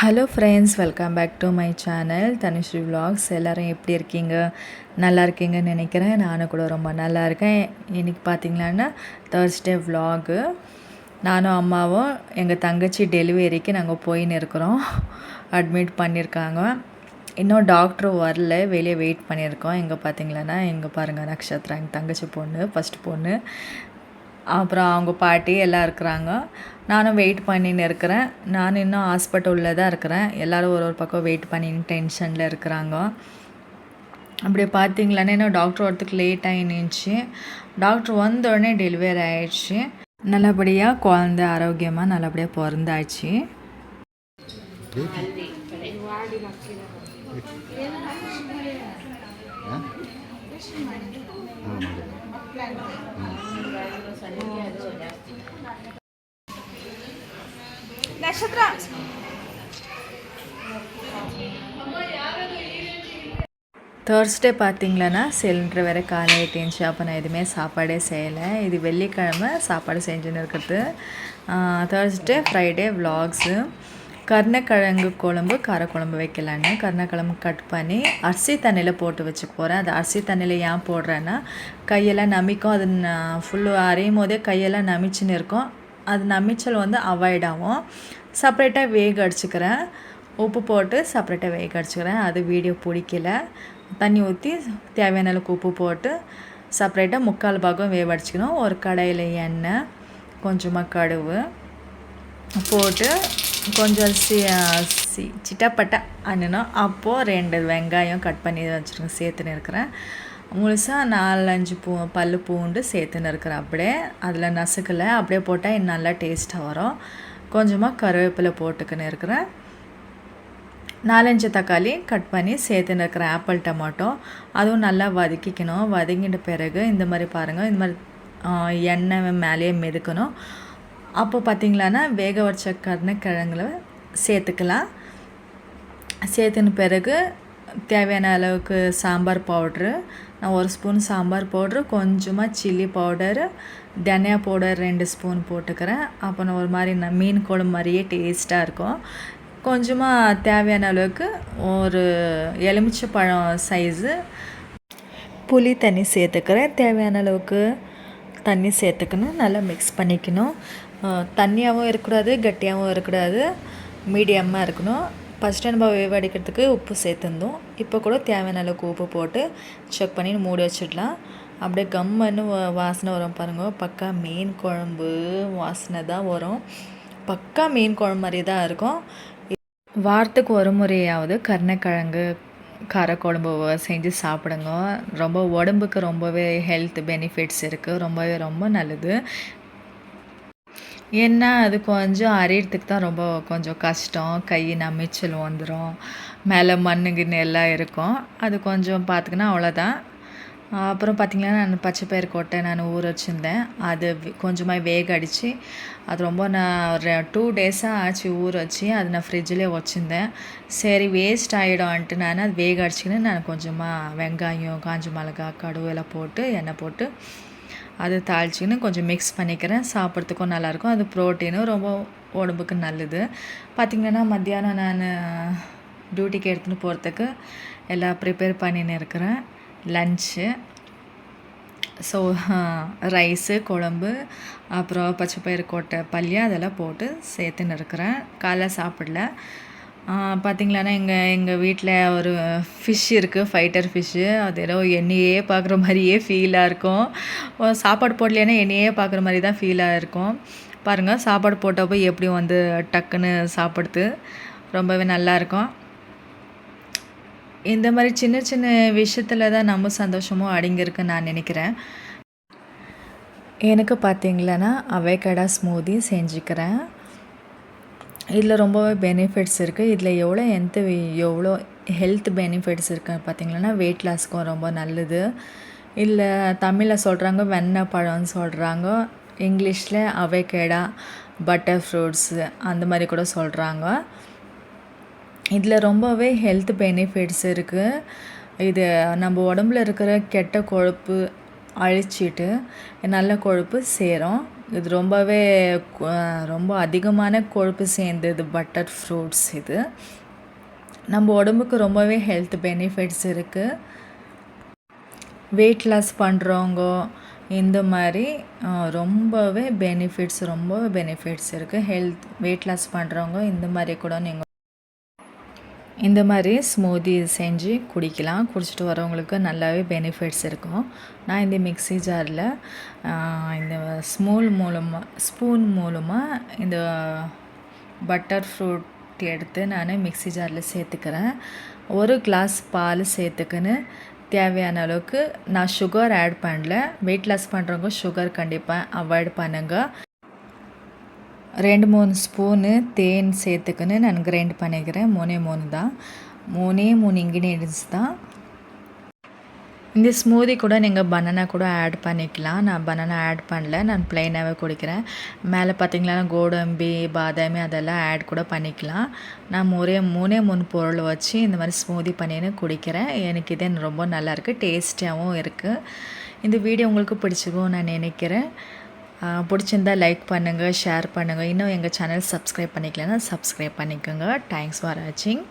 Hello friends welcome back to my channel Dhanushree vlogs எல்லோரும் எப்படி இருக்கீங்க? நல்லா இருக்கீங்கன்னு நினைக்கிறேன். நானும் கூட ரொம்ப நல்லா இருக்கேன். இன்றைக்கி பார்த்தீங்களான்னா தேர்ஸ்டே விலாகு நானும் அம்மாவும் எங்கள் தங்கச்சி டெலிவரிக்கு நாங்கள் போயின்னு இருக்கிறோம். அட்மிட் பண்ணியிருக்காங்க இன்னும் டாக்டர் வரல. வெளியே வெயிட் பண்ணியிருக்கோம். எங்கே பார்த்தீங்களன்னா எங்கே பாருங்கள் நக்ஷத்ரா எங்கள் தங்கச்சி பொண்ணு ஃபஸ்ட்டு பொண்ணு. அப்புறம் அவங்க பாட்டி எல்லாம் இருக்கிறாங்க. நானும் வெயிட் பண்ணின்னு இருக்கிறேன். நான் இன்னும் ஹாஸ்பிட்டலில் தான் இருக்கிறேன். எல்லோரும் ஒரு ஒரு பக்கம் வெயிட் பண்ணின்னு டென்ஷனில் இருக்கிறாங்க. அப்படி பார்த்தீங்களானே இன்னும் டாக்டர் வரத்துக்கு லேட் ஆகினுச்சு டாக்டர் வந்த உடனே டெலிவரி ஆயிடுச்சு. நல்லபடியாக குழந்த ஆரோக்கியமாக நல்லபடியாக பிறந்தாச்சு. ನಕ್ಷತ್ರ தேர்ஸ்டே பார்த்தீங்களன்னா சிலிண்டர் வேறு காலை ஆகிட்டுச்சு அப்போ நான் எதுவுமே சாப்பாடே செய்யலை இது வெள்ளிக்கிழமை சாப்பாடு செஞ்சுன்னு இருக்கிறது தேர்ஸ்டே ஃப்ரைடே விலாக்ஸு கருணக்கிழங்கு குழம்பு காரக்குழம்பு வைக்கலான்னு கருணக்கிழங்கு கட் பண்ணி அரிசி தண்ணியில் போட்டு வச்சுக்க போகிறேன் அது அரிசி தண்ணியில் ஏன் போடுறேன்னா கையெல்லாம் நமிக்கும். அது ஃபுல்லு அரையும் போதே கையெல்லாம் நமிச்சுன்னு இருக்கும். அது நமிச்சல் வந்து அவாய்ட் ஆகும். செப்பரேட்டாக வேக அடிச்சுக்கிறேன். உப்பு போட்டு செப்பரேட்டாக வேக அடிச்சுக்கிறேன். அது வீடியோ பிடிக்கல. தண்ணி ஊற்றி தேவையான அளவுக்கு உப்பு போட்டு செப்பரேட்டாக முக்கால் பாகம் வேக அடிச்சுக்கணும். ஒரு கடையில் எண்ணெய் கொஞ்சமாக கடுகு போட்டு கொஞ்சம் சி சி சிட்டப்பட்டை அண்ணனும் அப்போது ரெண்டு வெங்காயம் கட் பண்ணி வச்சுருங்க சேர்த்துன்னு இருக்கிறேன். முழுசாக நாலஞ்சு பூ பல் பூண்டு சேர்த்துன்னு இருக்கிறேன் அப்படியே. அதில் நசுக்கலை அப்படியே போட்டால் இன்னும் நல்லா டேஸ்ட்டாக வரும். கொஞ்சமாக கருவேப்பிலை போட்டுக்கின்னு இருக்கிறேன். நாலஞ்சு தக்காளி கட் பண்ணி சேர்த்துன்னு இருக்கிறேன் ஆப்பிள் டொமாட்டோ. அதுவும் நல்லா வதக்கிக்கணும். வதங்கிட்ட பிறகு இந்த மாதிரி பாருங்கள் இந்த மாதிரி எண்ணெய் மேலேயே மெதுக்கணும். அப்போ பார்த்திங்களான்னா வேக வச்ச கருணக்கிழங்குல சேர்த்துக்கலாம். சேர்த்துன பிறகு தேவையான அளவுக்கு சாம்பார் பவுட்ரு நான் ஒரு ஸ்பூன் சாம்பார் பவுட்ரு கொஞ்சமாக சில்லி பவுடரு தனியா பவுடர் ரெண்டு ஸ்பூன் போட்டுக்கிறேன். அப்போ நான் ஒரு மாதிரி நான் மீன் குழம்பு மாதிரியே டேஸ்ட்டாக இருக்கும். கொஞ்சமாக தேவையான அளவுக்கு ஒரு எலுமிச்சை பழம் சைஸு புளி தண்ணி சேர்த்துக்கிறேன். தேவையான அளவுக்கு தண்ணி சேர்த்துக்கணும். நல்லா மிக்ஸ் பண்ணிக்கணும். தண்ணியாகவும் இருக்கக்கூடாது கட்டியாகவும் இருக்கக்கூடாது மீடியமாக இருக்கணும். ஃபஸ்ட்டு நம்ம வேவடிக்கிறதுக்கு உப்பு சேர்த்துருந்தோம். இப்போ கூட தேவையான அளவுக்கு உப்பு போட்டு செக் பண்ணி மூடி வச்சிடலாம். அப்படியே கம்மன்னு வாசனை வரும் பாருங்கள் பக்கா மீன் குழம்பு வாசனை தான் வரும். பக்கா மீன் குழம்பு மாதிரி தான் இருக்கும். வாரத்துக்கு ஒரு முறையாவது கருணக்கிழங்கு காரக்குழம்பு செஞ்சு சாப்பிடுங்க. ரொம்ப உடம்புக்கு ரொம்பவே ஹெல்த் பெனிஃபிட்ஸ் இருக்குது ரொம்பவே ரொம்ப நல்லது. ஏன்னா அது கொஞ்சம் அரியறதுக்கு தான் ரொம்ப கொஞ்சம் கஷ்டம். கை நமிச்சல் வந்துடும் மேலே மண்ணு கிண்ணு எல்லாம் இருக்கும். அது கொஞ்சம் பார்த்துக்கினா அவ்வளோதான் அப்புறம் பார்த்திங்கன்னா நான் பச்சை பயிர் கொட்டை நான் ஊற வச்சுருந்தேன். அது கொஞ்சமாக வேக அடித்து அது ரொம்ப நான் ஒரு டூ டேஸாக ஆச்சு ஊற வச்சு அது நான் ஃப்ரிட்ஜிலே வச்சுருந்தேன். சரி வேஸ்ட் ஆகிடும்ன்ட்டு நான் அது வேக அடிச்சுக்கின்னு நான் கொஞ்சமாக வெங்காயம் காஞ்ச மிளகா கடுகு எல்லாம் போட்டு எண்ணெய் போட்டு அது தாளிச்சிக்கின்னு கொஞ்சம் மிக்ஸ் பண்ணிக்கிறேன். சாப்பிட்றதுக்கும் நல்லாயிருக்கும். அது ப்ரோட்டீனும் ரொம்ப உடம்புக்கு நல்லது. பார்த்திங்கன்னா மத்தியானம் நான் டியூட்டிக்கு எடுத்துன்னு போகிறதுக்கு எல்லாம் ப்ரிப்பேர் பண்ணின்னு இருக்கிறேன். லஞ்சு ஸோ ரைஸு குழம்பு அப்புறம் பச்சை பயிறு கொட்டை பல்லியா அதெல்லாம் போட்டு சேர்த்துன்னு இருக்கிறேன். காலைல சாப்பிடல. பார்த்திங்களான்னா எங்கள் எங்கள் வீட்டில் ஒரு ஃபிஷ் இருக்குது ஃபைட்டர் ஃபிஷ்ஷு அது ஏதோ என்னையே பார்க்குற மாதிரியே ஃபீலாக இருக்கும். சாப்பாடு போடலைன்னா என்னையே பார்க்குற மாதிரி தான் ஃபீலாக இருக்கும். பாருங்கள் சாப்பாடு போட்டப்போ எப்படி வந்து டக்குன்னு சாப்பிடுது. ரொம்பவே நல்லாயிருக்கும் இந்த மாதிரி சின்ன சின்ன விஷயத்தில் தான் நம்ம சந்தோஷமும் அடங்கியிருக்குன்னு நான் நினைக்கிறேன். எனக்கு பார்த்தீங்களன்னா அவைக்கடா ஸ்மூதி செஞ்சுக்கிறேன். இதில் ரொம்பவே பெனிஃபிட்ஸ் இருக்குது இதில் எவ்வளோ எந்த எவ்வளோ ஹெல்த் பெனிஃபிட்ஸ் இருக்குது பார்த்திங்கன்னா வெயிட் லாஸ்க்கும் ரொம்ப நல்லது. இல்லை தமிழில் சொல்கிறாங்க வெண்ணெய் பழம்னு சொல்கிறாங்க இங்கிலீஷில் அவைக்கேடா பட்டர் ஃப்ரூட்ஸு அந்த மாதிரி கூட சொல்கிறாங்க இதில் ரொம்பவே ஹெல்த் பெனிஃபிட்ஸ் இருக்குது இது நம்ம உடம்புல இருக்கிற கெட்ட கொழுப்பு அழிச்சிட்டு நல்ல கொழுப்பு சேரும். இது ரொம்பவே ரொம்ப அதிகமான கொழுப்பு சேர்ந்தது பட்டர் ஃப்ரூட்ஸ் இது. நம்ம உடம்புக்கு ரொம்பவே ஹெல்த் பெனிஃபிட்ஸ் இருக்குது வெயிட் லாஸ் பண்ணுறவங்க இந்த மாதிரி ரொம்பவே பெனிஃபிட்ஸ் ரொம்பவே பெனிஃபிட்ஸ் இருக்குது ஹெல்த் வெயிட் லாஸ் பண்ணுறவங்க இந்த மாதிரி கூட நீங்கள் இந்த மாதிரி ஸ்மூதி செஞ்சு குடிக்கலாம். குடிச்சிட்டு வரவங்களுக்கு நல்லாவே பெனிஃபிட்ஸ் இருக்கும். நான் இந்த மிக்ஸி ஜாரில் இந்த ஸ்மூல் மூலமாக ஸ்பூன் மூலமாக இந்த பட்டர் ஃப்ரூட் எடுத்து நான் மிக்ஸி ஜாரில் சேர்த்துக்கிறேன். ஒரு கிளாஸ் பால் சேர்த்துக்கின்னு தேவையான அளவுக்கு நான் சுகர் ஆட் பண்ணல. வெயிட் லாஸ் பண்ணுறவங்க சுகர் கண்டிப்பாக அவாய்ட் பண்ணுங்கள் ரெண்டு மூணு ஸ்பூனு தேன் சேர்த்துக்கின்னு நான் கிரைண்ட் பண்ணிக்கிறேன். மூணே மூணு தான். மூணே மூணு இன்க்ரீடியன்ஸ் தான். இந்த ஸ்மூதி கூட நீங்கள் பனானா கூட ஆட் பண்ணிக்கலாம். நான் பனானா ஆட் பண்ணல. நான் ப்ளைனாகவே குடிக்கிறேன். மேலே பார்த்தீங்களா கோடம்பி பாதாமி அதெல்லாம் ஆட் கூட பண்ணிக்கலாம். நான் ஒரே மூணே மூணு பொருள் வச்சு இந்த மாதிரி ஸ்மூதி பண்ணின்னு குடிக்கிறேன். எனக்கு இது ரொம்ப நல்லாயிருக்கு டேஸ்டியாகவும் இருக்குது இந்த வீடியோ உங்களுக்கு பிடிச்சிக்கும் நான் நினைக்கிறேன். பிடிச்சிருந்தா லைக் பண்ணுங்கள் ஷேர் பண்ணுங்கள் இன்னும் எங்கள் சேனல் சப்ஸ்கிரைப் பண்ணிக்கலன்னா சப்ஸ்கிரைப் பண்ணிக்கோங்க. தேங்க்ஸ் ஃபார் வாட்சிங்